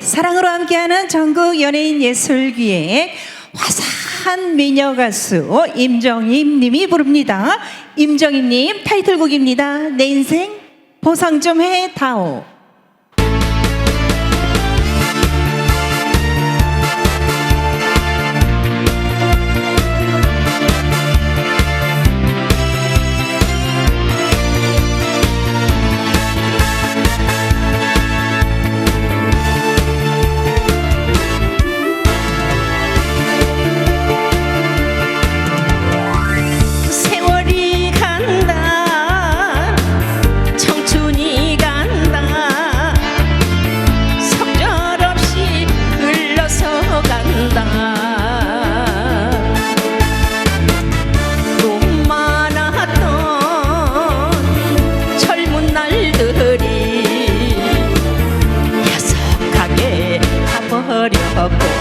사랑으로 함께하는 전국 연예인 예술기획 화사한 미녀 가수 임정임 님이 부릅니다. 임정임 님 타이틀곡입니다. 내 인생 보상 좀 해 다오. up.